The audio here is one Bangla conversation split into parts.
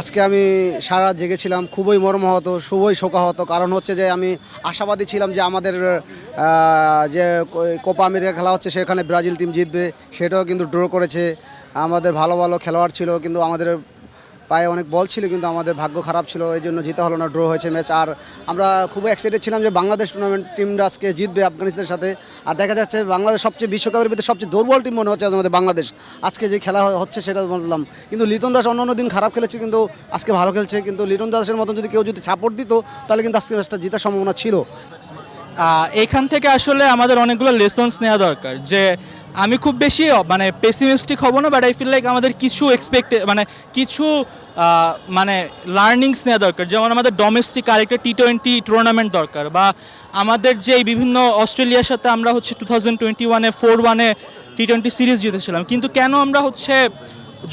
আজকে আমি সারা জেগেছিলাম, খুবই মর্মাহত, খুবই শোকাহত। কারণ হচ্ছে যে আমি আশাবাদী ছিলাম যে আমাদের যে কোপা আমেরিকা খেলা হচ্ছে, সেখানে ব্রাজিল টিম জিতবে, সেটাও কিন্তু ড্র করেছে। আমাদের ভালো ভালো খেলোয়াড় ছিল, কিন্তু আমাদের পায়ে অনেক বল ছিল, কিন্তু আমাদের ভাগ্য খারাপ ছিল, এই জন্য জিতে হলো না, ড্র হয়েছে ম্যাচ। আর আমরা খুব এক্সাইটেড ছিলাম যে বাংলাদেশ টুর্নামেন্ট টিমটা আজকে জিতবে আফগানিস্তানের সাথে। আর দেখা যাচ্ছে বাংলাদেশ সবচেয়ে বিশ্বকাপের ভিতরে সবচেয়ে দুর্বল টিম মনে হচ্ছে আমাদের বাংলাদেশ। আজকে যে খেলা হচ্ছে সেটা বললাম। কিন্তু লিটন দাস অন্য দিন খারাপ খেলেছে, কিন্তু আজকে ভালো খেলছে। কিন্তু লিটন দাসের মতন যদি কেউ যদি সাপোর্ট দিত, তাহলে কিন্তু আজকে ম্যাচটা জেতার সম্ভাবনা ছিল। এখান থেকে আসলে আমাদের অনেকগুলো লেসন্স নেওয়া দরকার যে আমি খুব বেশি মানে পেসিমিস্টিক হব না বাট আই ফিল লাইক আমাদের কিছু এক্সপেক্ট মানে কিছু মানে লার্নিংস নেওয়া দরকার। যেমন আমাদের ডোমেস্টিক আরেকটা টি টোয়েন্টি টুর্নামেন্ট দরকার বা আমাদের যে বিভিন্ন অস্ট্রেলিয়ার সাথে আমরা হচ্ছে টু থাউজেন্ড টোয়েন্টি ওয়ানে ফোর ওয়ানে টি টোয়েন্টি সিরিজ জিতেছিলাম। কিন্তু কেন আমরা হচ্ছে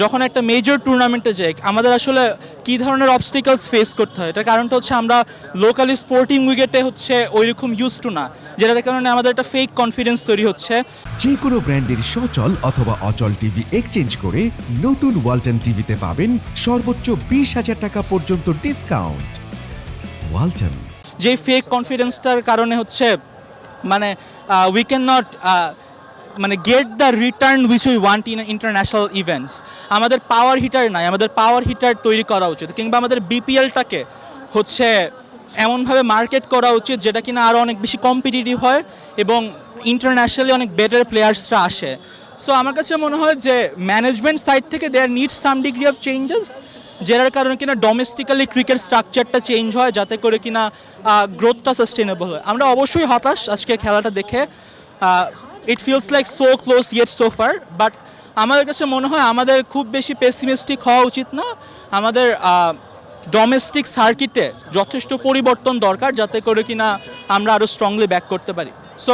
যখন একটা মেজর টুর্নামেন্টে যাই আমাদের আসলে কি ধরনের অবস্টিকলস ফেস করতে হয়? এটার কারণটা হচ্ছে আমরা লোকালি স্পোর্টিং উইকেটে হচ্ছে ওইরকম ইউজ টু না যেটার কারণে আমাদের একটা ফেক কনফিডেন্স তৈরি হচ্ছে। যে কোনো ব্র্যান্ডের সচল অথবা অচল টিভি এক্সচেঞ্জ করে নতুন ওয়ালটন টিভিতে পাবেন সর্বোচ্চ বিশ হাজার টাকা পর্যন্ত ডিসকাউন্ট ওয়ালটন যে ফেক কনফিডেন্সটার কারণে হচ্ছে মানে উই ক্যান নট মানে get the return which we want in international events আমাদের পাওয়ার হিটার নাই, আমাদের পাওয়ার হিটার তৈরি করা উচিত, কিংবা আমাদের বিপিএলটাকে হচ্ছে এমনভাবে মার্কেট করা উচিত যেটা কিনা আরও অনেক বেশি কম্পিটিটিভ হয় এবং ইন্টারন্যাশনালি অনেক বেটার প্লেয়ার্সরা আসে। সো আমার কাছে মনে হয় যে ম্যানেজমেন্ট সাইড থেকে there needs some degree of changes যেটার কারণে কিনা ডোমেস্টিক্যালি ক্রিকেট স্ট্রাকচারটা চেঞ্জ হয়, যাতে করে কিনা গ্রোথটা সাস্টেনেবল হয়। আমরা অবশ্যই হতাশ আজকে খেলাটা দেখে it feels like so close yet so far but আমাদের কাছে মনে হয় আমাদের খুব বেশি পেসিমিস্টিক হওয়া উচিত না। আমাদের ডোমেস্টিক সার্কিটে যথেষ্ট পরিবর্তন দরকার যাতে করে কিনা আমরা আরও স্ট্রংলি ব্যাক করতে পারি। সো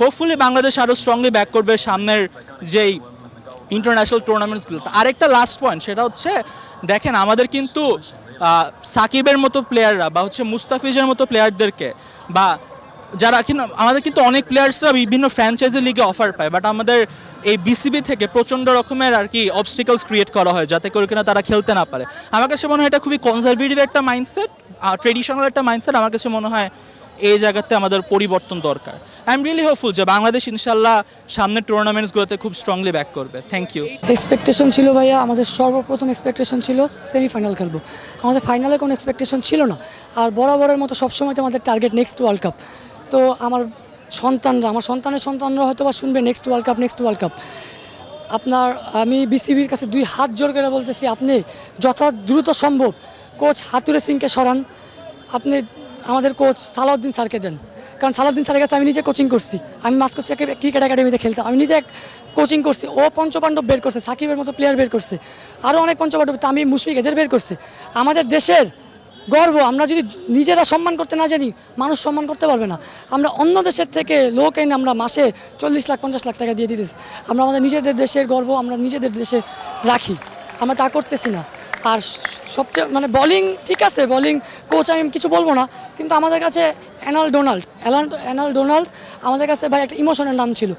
হোপফুলি বাংলাদেশ আরও স্ট্রংলি ব্যাক করবে সামনের যেই ইন্টারন্যাশনাল টুর্নামেন্টসগুলোতে আরেকটা লাস্ট পয়েন্ট সেটা হচ্ছে, দেখেন আমাদের কিন্তু সাকিবের মতো প্লেয়াররা বা হচ্ছে মুস্তাফিজের মতো প্লেয়ারদেরকে বা যারা কিন্তু, আমাদের কিন্তু অনেক প্লেয়ার্সরা বিভিন্ন ফ্র্যাঞ্চাইজি লিগে অফার পায় বাট আমাদের এই বিসিবি থেকে প্রচণ্ড রকমের আর কি অবস্টিকলস ক্রিয়েট করা হয়, যাতে করে কিনা তারা খেলতে না পারে। আমার কাছে মনে হয় এটা খুবই কনজারভেটিভ একটা মাইন্ডসেট ট্রেডিশনাল একটা মাইন্ডসেট আমার কাছে মনে হয় এই জায়গাতে আমাদের পরিবর্তন দরকার। আই এম রিয়েলি হোপফুল যে বাংলাদেশ ইনশাল্লাহ সামনের টুর্নামেন্টসগুলোতে খুব স্ট্রংলি ব্যাক করবে। থ্যাংক ইউ এক্সপেকটেশন ছিল ভাইয়া, আমাদের সর্বপ্রথম এক্সপেকটেশন ছিল সেমিফাইনাল খেলব। আমাদের ফাইনালে কোনো এক্সপেকটেশন ছিল না, আর বরাবরের মতো সবসময় তো আমাদের টার্গেট নেক্সট ওয়ার্ল্ড কাপ তো আমার সন্তানরা, আমার সন্তানের সন্তানরা হয়তো বা শুনবে next world cup next world cup আপনার, আমি বিসিবির কাছে দুই হাত জোর করে বলতেছি, আপনি যথা দ্রুত সম্ভব কোচ হাতুরে সিংকে সরান। আপনি আমাদের কোচ সালাউদ্দিন স্যারকে দেন। কারণ সালাউদ্দিন স্যারের কাছে আমি নিজে কোচিং করছি। আমি মাস্কো ক্রিকেট একাডেমিতে খেলতাম। আমি নিজে কোচিং করছি। ও পঞ্চপাণ্ডব বের করছে, সাকিবের মতো প্লেয়ার বের করছে। আরও অনেক পঞ্চপাণ্ডব আমি মুশফিক এদের বের করছে। আমাদের দেশের গর্ব। আমরা যদি নিজেরা সম্মান করতে না জানি, মানুষ সম্মান করতে পারবে না। আমরা অন্য দেশের থেকে লোক এনে আমরা মাসে চল্লিশ লাখ, পঞ্চাশ লাখ টাকা দিয়ে দিতেছি। আমরা আমাদের নিজেদের দেশের গর্ব আমরা নিজেদের দেশে রাখি। আমরা তা করতেছি না। আর সবচেয়ে মানে বোলিং ঠিক আছে বোলিং কোচ আমি কিছু বলব না, কিন্তু আমাদের কাছে অ্যানাল ডোনাল্ড অ্যালান অ্যানাল ডোনাল্ড আমাদের কাছে ভাই একটা ইমোশনের নাম ছিল।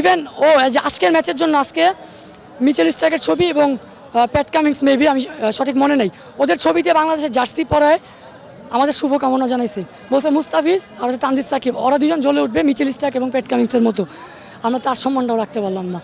ইভেন ও যে আজকের ম্যাচের জন্য আজকে মিচেল স্টার্কের ছবি এবং প্যাট কামিংস মেবি আমি সঠিক মনে নেই। ওদের ছবিতে বাংলাদেশের জার্সি পরায় আমাদের শুভকামনা জানাইছে। বলছে মুস্তাফিজ আর হচ্ছে তানজিদ সাকিব, ওরা দুজন জ্বলে উঠবে মিচেল স্টাক এবং প্যাট কামিংসের মতো। আমরা তার সম্মানটাও রাখতে পারলাম না।